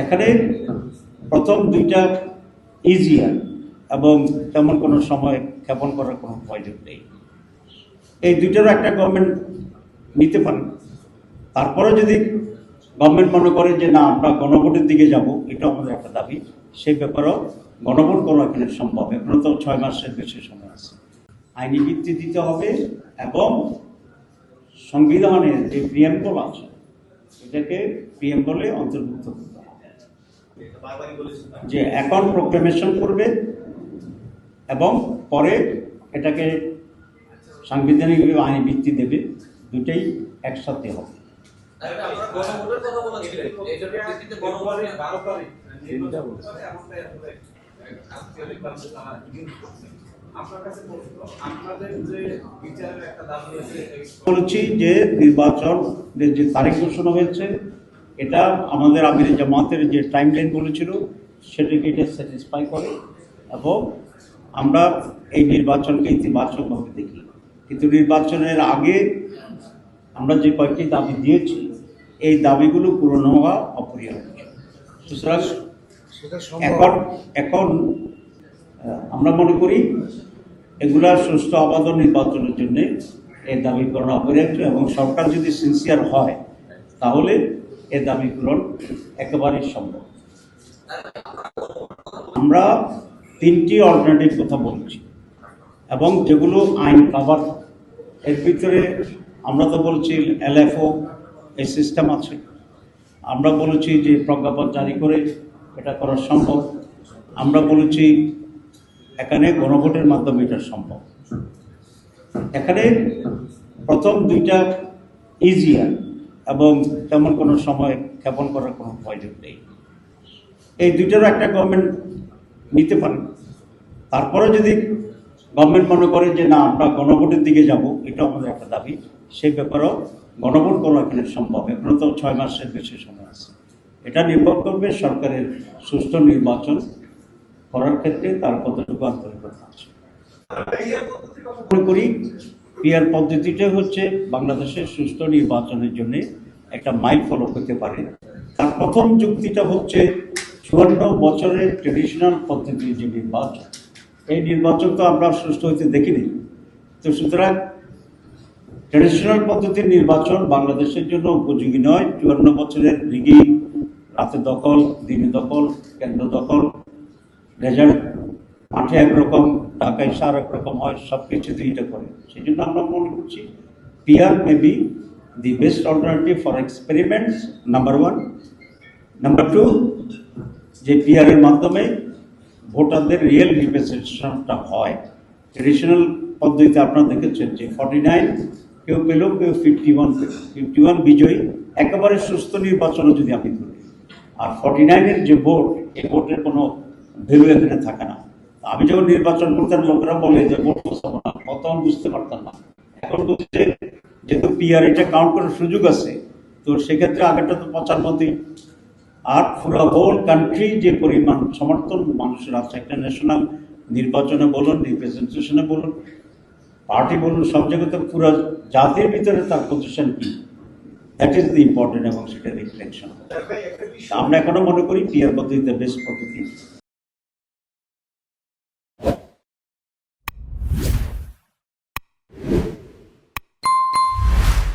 এখানে প্রথম দুইটা ইজিয়ার এবং তেমন কোনো সময় ক্ষেপণ করার কোনো প্রয়োজন নেই। এই দুইটারও একটা গভর্নমেন্ট নিতে পারে। তারপরে যদি গভর্নমেন্ট মনে করে যে না, আমরা গণভোটের দিকে যাব এটা আমাদের একটা দাবি। সেই ব্যাপারেও গণভোট করা এখানে সম্ভব, এখনও তো ছয় মাসের বেশি সময় আছে। আইনি ভিত্তি দিতে হবে এবং সংবিধানের যে প্রিয়াম্বল আছে, এটাকে প্রিয়াম্বলে অন্তর্ভুক্ত করতে হবে। যে এখন প্রোক্লেমেশন করবে এবং পরে এটাকে সাংবিধানিকভাবে আইনি ভিত্তি দেবে, দুটাই একসাথে হবে। বলেছি যে নির্বাচনের যে তারিখ ঘোষণা হয়েছে এটা আমাদের আমির জামাতের যে টাইম লাইন বলেছিল সেটাকে এটা স্যাটিসফাই করে এবং আমরা এই নির্বাচনকে ইতিবাচকভাবে দেখি। কিন্তু নির্বাচনের আগে আমরা যে কয়েকটি দাবি দিয়েছি এই দাবিগুলো পূরণ হওয়া অপরিহার্য। সুতরাং এখন এখন আমরা মনে করি এগুলা সুস্থ আবাদ নির্বাচনের জন্য এই দাবি পূরণ অপরিহার্য এবং সরকার যদি সিনসিয়ার হয় তাহলে এ দাবি পূরণ একেবারেই সম্ভব। আমরা তিনটি অল্টারনেটিভ কথা বলছি এবং যেগুলো আইন কাভার এর ভিতরে আমরা তো বলছি এলএফও এই সিস্টেম আছে। আমরা বলেছি যে প্রজ্ঞাপন জারি করে এটা করা সম্ভব। আমরা বলেছি এখানে গণভোটের মাধ্যমে এটা সম্ভব। এখানে প্রথম দুইটা ইজিয়ার এবং তেমন কোনো সময় ক্ষেপণ করার কোনো প্রয়োজন নেই। এই দুইটারও একটা গভর্নমেন্ট নিতে পারে। তারপরে যদি গভর্নমেন্ট মনে করে যে না আমরা গণভোটের দিকে যাব এটা আমাদের একটা দাবি। সেই ব্যাপারেও গণভোট করা এখানে সম্ভব এখনও তো ছয় মাসের বেশি সময় আছে। এটা নির্ভর করবে সরকারের সুষ্ঠু নির্বাচন করার ক্ষেত্রে তার কতটুকু আন্তরিকতা আছে। মনে করি পিয়ার পদ্ধতিটা হচ্ছে বাংলাদেশের সুষ্ঠু নির্বাচনের জন্য একটা মাইল ফলো হতে পারে। তার প্রথম যুক্তিটা হচ্ছে চুয়ান্ন বছরের ট্রেডিশনাল পদ্ধতির যে নির্বাচন। এই নির্বাচন তো আমরা সুষ্ঠু হইতে দেখিনি। তো সুতরাং ট্রেডিশনাল পদ্ধতির নির্বাচন বাংলাদেশের জন্য উপযোগী নয়। চুয়ান্ন বছরের রিগি, রাতে দখল, দিনে দখল, কেন্দ্র দখল, রেজাল্ট মাঠে একরকম, ঢাকায় সার একরকম হয় সব কিছুতেই এটা করে। সেই জন্য আমরা মনে করছি PR may be the best alternative for experiments number one number two যে পিআরের মাধ্যমে ভোটারদের রিয়েল রিপ্রেজেন্টেশনটা হয়। ট্রেডিশনাল পদ্ধতিতে আপনারা দেখেছেন যে ফর্টি নাইন কেউ পেল, কেউ ফিফটি ওয়ান পেল। ফিফটি ওয়ান বিজয়ী, একেবারে সুস্থ নির্বাচনও যদি আমি ধরি আর ফর্টি নাইনের যে ভোট, এই ভোটের কোনো ভ্যালু এখানে থাকে না। আমি যখন নির্বাচন করতাম, লোকেরা বলে যে, ভোট বসাবো না। তখন বুঝতে পারতাম না। এখন বুঝছে, যেহেতু পিআর এটা কাউন্ট করার সুযোগ আছে, তো সেক্ষেত্রে আগেরটা তো পঁচানব্বই। আর পুরো হোল কান্ট্রি যে পরিমাণ সমর্থন, মানুষের আছে, একটা ন্যাশনাল নির্বাচনে বলুন রিপ্রেজেন্টেশনে বলুন পার্টি বলুন, সব জায়গাতে পুরো জাতির ভিতরে তার পজিশন কি? দ্যাট ইজ দি ইম্পর্টেন্ট এবং সেটা রিফ্লেকশন আমরা এখনও মনে করি পিয়ার পদ্ধতিতে বেস্ট পদ্ধতি।